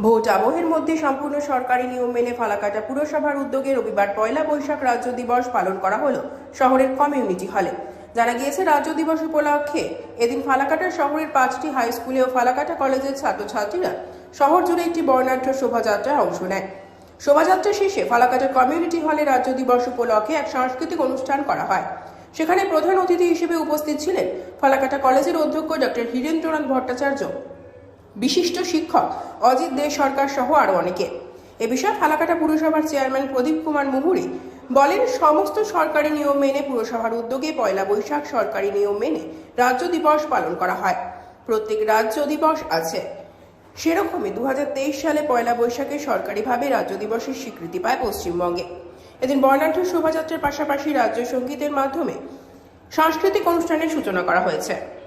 Vote আবহের মধ্যে সম্পূর্ণ সরকারি নিয়ম মেনে ফালাকাটা পুরসভার উদ্যোগে রবিবার পয়লা বৈশাখ রাজ্য দিবস পালন করা হলো শহরের কমিউনিটি হলে। জানা গিয়েছে, রাজ্য দিবস উপলক্ষে এদিন ফালাকাটা শহরের পাঁচটি হাই স্কুলে ও ফালাকাটা কলেজের ছাত্রছাত্রীরা শহর জুড়ে একটি বর্ণাঢ্য শোভাযাত্রায় অংশ নেয়। শোভাযাত্রা শেষে ফালাকাটা কমিউনিটি হলে রাজ্য দিবস উপলক্ষে এক সাংস্কৃতিক অনুষ্ঠান করা হয়। সেখানে প্রধান অতিথি হিসেবে উপস্থিত ছিলেন ফালাকাটা কলেজের অধ্যক্ষ ডক্টর হীরেন্দ্রনাথ ভট্টাচার্য। বিশিষ্ট শিক্ষক অজিত দে সরকার সহ আরও অনেকে। এ বিষয়ে ফালাকাটা পুরসভার চেয়ারম্যান প্রদীপ কুমার মুহুরি বলেন, সমস্ত সরকারি নিয়ম মেনে পুরসভার উদ্যোগে পয়লা বৈশাখ সরকারি নিয়ম মেনে রাজ্য দিবস পালন করা হয়। প্রত্যেক রাজ্য দিবস আছে। সেরকমই দু হাজার তেইশ সালে পয়লা বৈশাখে সরকারিভাবে রাজ্য দিবসের স্বীকৃতি পায় পশ্চিমবঙ্গে। এদিন বর্ণাঢ্য শোভাযাত্রার পাশাপাশি রাজ্য সঙ্গীতের মাধ্যমে সাংস্কৃতিক অনুষ্ঠানের সূচনা করা হয়েছে।